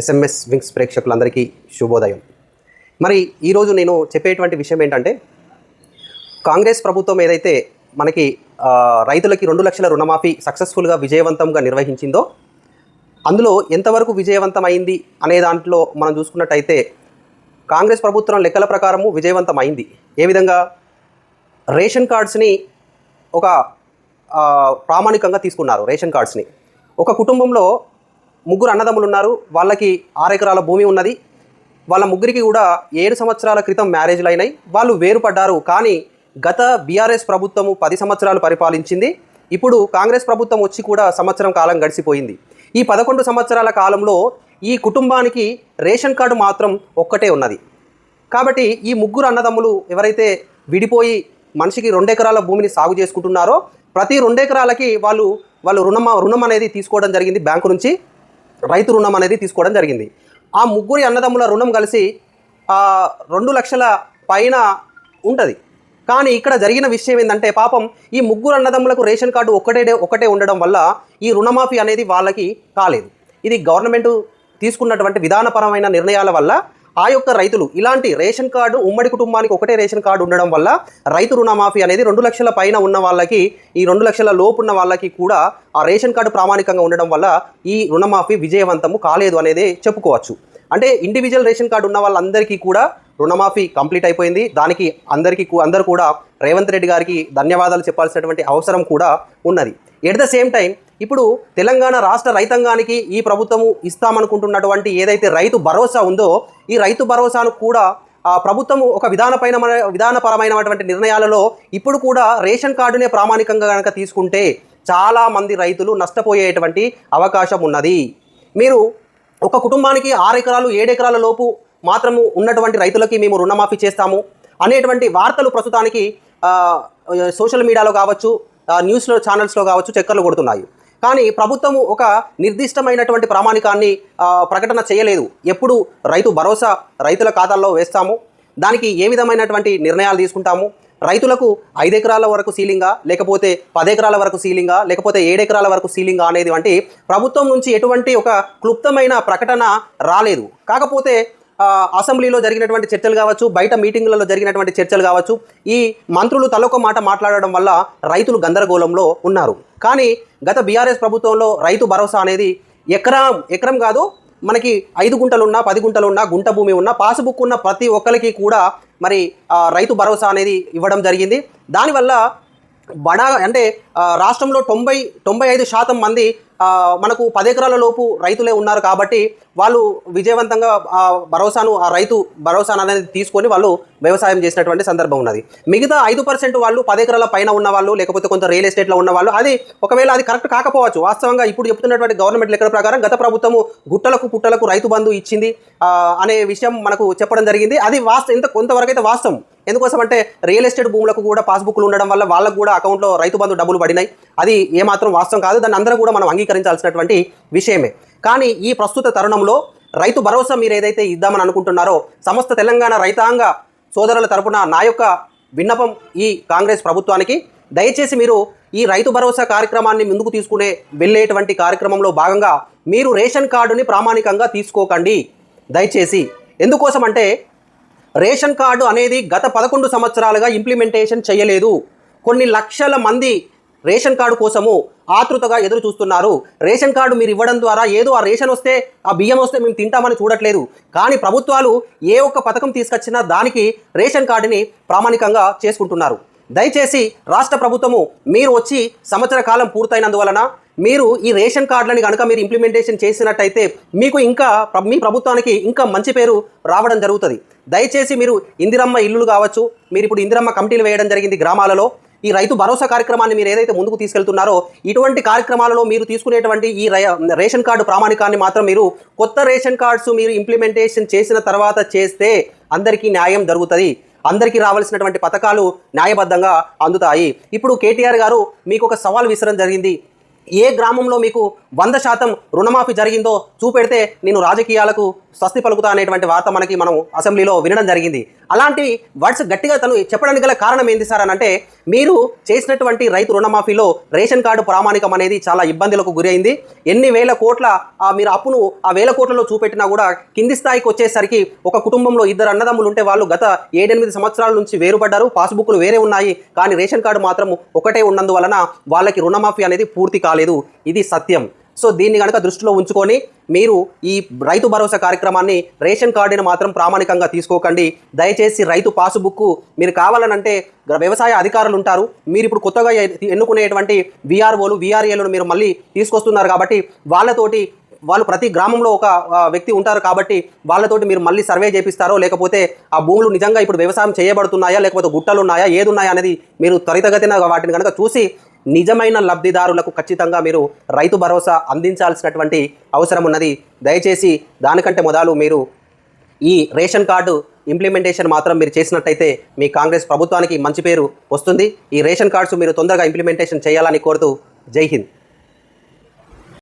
SMS wings ప్రేక్షకులందరికీ శుభోదయం. మరి ఈరోజు నేను చెప్పేటువంటి విషయం ఏంటంటే కాంగ్రెస్ ప్రభుత్వం ఏదైతే మనకి రైతులకి రెండు లక్షల రుణమాఫీ సక్సెస్ఫుల్గా విజయవంతంగా నిర్వహించిందో అందులో ఎంతవరకు విజయవంతమైంది అనే దాంట్లో మనం చూసుకున్నట్టయితే కాంగ్రెస్ ప్రభుత్వం లెక్కల ప్రకారము విజయవంతమైంది. ఏ విధంగా? రేషన్ కార్డ్స్ని ఒక ప్రామాణికంగా తీసుకున్నారు రేషన్ కార్డ్స్ని. ఒక కుటుంబంలో ముగ్గురు అన్నదమ్ములు ఉన్నారు వాళ్ళకి ఆరు ఎకరాల భూమి ఉన్నది. వాళ్ళ ముగ్గురికి కూడా ఏడు సంవత్సరాల క్రితం మ్యారేజ్లు అయినాయి. వాళ్ళు వేరుపడ్డారు. కానీ గత బీఆర్ఎస్ ప్రభుత్వము పది సంవత్సరాలు పరిపాలించింది. ఇప్పుడు కాంగ్రెస్ ప్రభుత్వం వచ్చి కూడా సంవత్సరం కాలం గడిచిపోయింది. ఈ పదకొండు సంవత్సరాల కాలంలో ఈ కుటుంబానికి రేషన్ కార్డు మాత్రం ఒక్కటే ఉన్నది. కాబట్టి ఈ ముగ్గురు అన్నదమ్ములు ఎవరైతే విడిపోయి మనిషికి రెండెకరాల భూమిని సాగు చేసుకుంటున్నారో ప్రతి రెండెకరాలకి వాళ్ళు వాళ్ళు రుణమా రుణం అనేది తీసుకోవడం జరిగింది బ్యాంకు నుంచి. రైతు రుణం అనేది తీసుకోవడం జరిగింది. ఆ ముగ్గురి అన్నదమ్ముల రుణం కలిసి రెండు లక్షల పైన ఉంటుంది. కానీ ఇక్కడ జరిగిన విషయం ఏంటంటే పాపం ఈ ముగ్గురు అన్నదమ్ములకు రేషన్ కార్డు ఒకటే ఒకటే ఉండడం వల్ల ఈ రుణమాఫీ అనేది వాళ్ళకి కాలేదు. ఇది గవర్నమెంట్ తీసుకున్నటువంటి విధానపరమైన నిర్ణయాల వల్ల ఆ యొక్క రైతులు ఇలాంటి రేషన్ కార్డు ఉమ్మడి కుటుంబానికి ఒకటే రేషన్ కార్డు ఉండడం వల్ల రైతు రుణమాఫీ అనేది రెండు లక్షల పైన ఉన్న వాళ్ళకి ఈ రెండు లక్షల లోపు ఉన్న వాళ్ళకి కూడా ఆ రేషన్ కార్డు ప్రామాణికంగా ఉండడం వల్ల ఈ రుణమాఫీ విజయవంతము కాలేదు అనేది చెప్పుకోవచ్చు. అంటే ఇండివిజువల్ రేషన్ కార్డు ఉన్న వాళ్ళందరికీ కూడా రుణమాఫీ కంప్లీట్ అయిపోయింది. దానికి అందరికీ కూ- అందరూ కూడా రేవంత్ రెడ్డి గారికి ధన్యవాదాలు చెప్పాల్సినటువంటి అవసరం కూడా ఉన్నది. ఎట్ ద సేమ్ టైం ఇప్పుడు తెలంగాణ రాష్ట్ర రైతాంగానికి ఈ ప్రభుత్వము ఇస్తామనుకుంటున్నటువంటి ఏదైతే రైతు భరోసా ఉందో ఈ రైతు భరోసాను కూడా ప్రభుత్వం ఒక విధానపైన విధానపరమైనటువంటి నిర్ణయాలలో ఇప్పుడు కూడా రేషన్ కార్డునే ప్రామాణికంగా కనుక తీసుకుంటే చాలామంది రైతులు నష్టపోయేటువంటి అవకాశం ఉన్నది. మీరు ఒక కుటుంబానికి ఆరు ఎకరాలు ఏడు ఎకరాల లోపు మాత్రము ఉన్నటువంటి రైతులకి మేము రుణమాఫీ చేస్తాము అనేటువంటి వార్తలు ప్రస్తుతానికి సోషల్ మీడియాలో కావచ్చు న్యూస్లో ఛానల్స్లో కావచ్చు చక్కర్లు కొడుతున్నాయి. కానీ ప్రభుత్వము ఒక నిర్దిష్టమైనటువంటి ప్రామాణికాన్ని ప్రకటన చేయలేదు. ఎప్పుడు రైతు భరోసా రైతుల ఖాతాల్లో వేస్తాము. దానికి ఏ విధమైనటువంటి నిర్ణయాలు తీసుకుంటాము? రైతులకు ఐదు ఎకరాల వరకు సీలింగా లేకపోతే పది ఎకరాల వరకు సీలింగా లేకపోతే ఏడెకరాల వరకు సీలింగా అనేది వంటి ప్రభుత్వం నుంచి ఎటువంటి ఒక క్లుప్తమైన ప్రకటన రాలేదు. కాకపోతే అసెంబ్లీలో జరిగినటువంటి చర్చలు కావచ్చు బయట మీటింగులలో జరిగినటువంటి చర్చలు కావచ్చు ఈ మంత్రులు తలొక మాట మాట్లాడడం వల్ల రైతులు గందరగోళంలో ఉన్నారు. కానీ గత బీఆర్ఎస్ ప్రభుత్వంలో రైతు భరోసా అనేది ఎకరం ఎకరం కాదు మనకి ఐదు గుంటలున్నా పది గుంటలున్నా గుంట భూమి ఉన్న పాస్బుక్ ఉన్న ప్రతి ఒక్కరికి కూడా మరి రైతు భరోసా అనేది ఇవ్వడం జరిగింది. దానివల్ల బడా అంటే రాష్ట్రంలో తొంభై తొంభై ఐదు శాతం మంది మనకు పది ఎకరాల లోపు రైతులే ఉన్నారు కాబట్టి వాళ్ళు విజయవంతంగా ఆ భరోసాను ఆ రైతు భరోసాను అనేది తీసుకొని వాళ్ళు వ్యవసాయం చేసినటువంటి సందర్భం ఉన్నది. మిగతా ఐదు పర్సెంట్ వాళ్ళు పది ఎకరాల పైన ఉన్న వాళ్ళు లేకపోతే కొంత రియల్ ఎస్టేట్లో ఉన్న వాళ్ళు అది ఒకవేళ అది కరెక్ట్ కాకపోవచ్చు. వాస్తవంగా ఇప్పుడు చెప్తున్నటువంటి గవర్నమెంట్ లెక్కల ప్రకారం గత ప్రభుత్వము గుట్టలకు పుట్టలకు రైతు బంధు ఇచ్చింది అనే విషయం మనకు చెప్పడం జరిగింది. అది వాస్త ఇంత కొంతవరకు అయితే వాస్తవం. ఎందుకోసం అంటే రియల్ ఎస్టేట్ భూములకు కూడా పాస్బుక్లు ఉండడం వల్ల వాళ్ళకు కూడా అకౌంట్లో రైతు బంధు డబ్బులు పడినాయి. అది ఏమాత్రం వాస్తవం కాదు. దాన్ని అందరూ కూడా మనం అంగీకరించాల్సినటువంటి విషయమే. కానీ ఈ ప్రస్తుత తరుణంలో రైతు భరోసా మీరు ఏదైతే ఇద్దామని అనుకుంటున్నారో సమస్త తెలంగాణ రైతాంగ సోదరుల తరపున నా యొక్క విన్నపం ఈ కాంగ్రెస్ ప్రభుత్వానికి. దయచేసి మీరు ఈ రైతు భరోసా కార్యక్రమాన్ని ముందుకు తీసుకునే వెళ్ళేటువంటి కార్యక్రమంలో భాగంగా మీరు రేషన్ కార్డుని ప్రామాణికంగా తీసుకోకండి. దయచేసి. ఎందుకోసం అంటే రేషన్ కార్డు అనేది గత పదకొండు సంవత్సరాలుగా ఇంప్లిమెంటేషన్ చేయలేదు. కొన్ని లక్షల మంది రేషన్ కార్డు కోసము ఆతృతగా ఎదురు చూస్తున్నారు. రేషన్ కార్డు మీరు ఇవ్వడం ద్వారా ఏదో ఆ రేషన్ వస్తే ఆ బియ్యం వస్తే మేము తింటామని చూడట్లేదు. కానీ ప్రభుత్వాలు ఏ ఒక్క పథకం తీసుకొచ్చినా దానికి రేషన్ కార్డుని ప్రామాణికంగా చేసుకుంటున్నారు. దయచేసి రాష్ట్ర ప్రభుత్వము మీరు వచ్చి సంవత్సర కాలం పూర్తయినందువలన మీరు ఈ రేషన్ కార్డులని కనుక మీరు ఇంప్లిమెంటేషన్ చేసినట్టయితే మీకు ఇంకా మీ ప్రభుత్వానికి ఇంకా మంచి పేరు రావడం జరుగుతుంది. దయచేసి మీరు ఇందిరమ్మ ఇల్లులు కావచ్చు మీరు ఇప్పుడు ఇందిరమ్మ కమిటీలు వేయడం జరిగింది గ్రామాలలో. ఈ రైతు భరోసా కార్యక్రమాన్ని మీరు ఏదైతే ముందుకు తీసుకెళ్తున్నారో ఇటువంటి కార్యక్రమాలలో మీరు తీసుకునేటువంటి ఈ రేషన్ కార్డు ప్రామాణికాన్ని మాత్రం మీరు కొత్త రేషన్ కార్డ్స్ మీరు ఇంప్లిమెంటేషన్ చేసిన తర్వాత చేస్తే అందరికీ న్యాయం జరుగుతుంది. అందరికీ రావాల్సినటువంటి పథకాలు న్యాయబద్ధంగా అందుతాయి. ఇప్పుడు కేటీఆర్ గారు మీకు ఒక సవాల్ విసరడం జరిగింది. ఏ గ్రామంలో మీకు వంద శాతం రుణమాఫీ జరిగిందో చూపెడితే నేను రాజకీయాలకు స్వస్తి పలుకుతా అనేటువంటి వార్త మనకి మనం అసెంబ్లీలో వినడం జరిగింది. అలాంటి వర్డ్స్ గట్టిగా తను చెప్పడానికి గల కారణం ఏంది సార్ అని అంటే మీరు చేసినటువంటి రైతు రుణమాఫీలో రేషన్ కార్డు ప్రామాణికం అనేది చాలా ఇబ్బందులకు గురైంది. ఎన్ని వేల కోట్ల ఆ మీరు అప్పును ఆ వేల కోట్లలో చూపెట్టినా కూడా కింది స్థాయికి వచ్చేసరికి ఒక కుటుంబంలో ఇద్దరు అన్నదమ్ములు ఉంటే వాళ్ళు గత ఏడెనిమిది సంవత్సరాల నుంచి వేరుపడ్డారు పాస్బుక్లు వేరే ఉన్నాయి కానీ రేషన్ కార్డు మాత్రం ఒకటే ఉన్నందువలన వాళ్ళకి రుణమాఫీ అనేది పూర్తి కాలేదు. ఇది సత్యం. సో దీన్ని కనుక దృష్టిలో ఉంచుకొని మీరు ఈ రైతు భరోసా కార్యక్రమాన్ని రేషన్ కార్డుని మాత్రం ప్రామాణికంగా తీసుకోకండి. దయచేసి రైతు పాసుబుక్ మీరు కావాలనంటే వ్యవసాయ అధికారులు ఉంటారు. మీరు ఇప్పుడు కొత్తగా ఎన్నుకునేటువంటి విఆర్ఓలు విఆర్ఏలను మీరు మళ్ళీ తీసుకొస్తున్నారు కాబట్టి వాళ్ళతోటి వాళ్ళు ప్రతి గ్రామంలో ఒక వ్యక్తి ఉంటారు కాబట్టి వాళ్ళతోటి మీరు మళ్ళీ సర్వే చేపిస్తారో లేకపోతే ఆ భూములు నిజంగా ఇప్పుడు వ్యవసాయం చేయబడుతున్నాయా లేకపోతే గుట్టలు ఉన్నాయా ఏది ఉన్నాయా అనేది మీరు త్వరితగతిన వాటిని కనుక చూసి నిజమైన లబ్ధిదారులకు ఖచ్చితంగా మీరు రైతు భరోసా అందించాల్సినటువంటి అవసరం ఉన్నది. దయచేసి దానికంటే మొదలు మీరు ఈ రేషన్ కార్డు ఇంప్లిమెంటేషన్ మాత్రం మీరు చేసినట్టయితే మీ కాంగ్రెస్ ప్రభుత్వానికి మంచి పేరు వస్తుంది. ఈ రేషన్ కార్డ్స్ మీరు తొందరగా ఇంప్లిమెంటేషన్ చేయాలని కోరుతూ జై హింద్.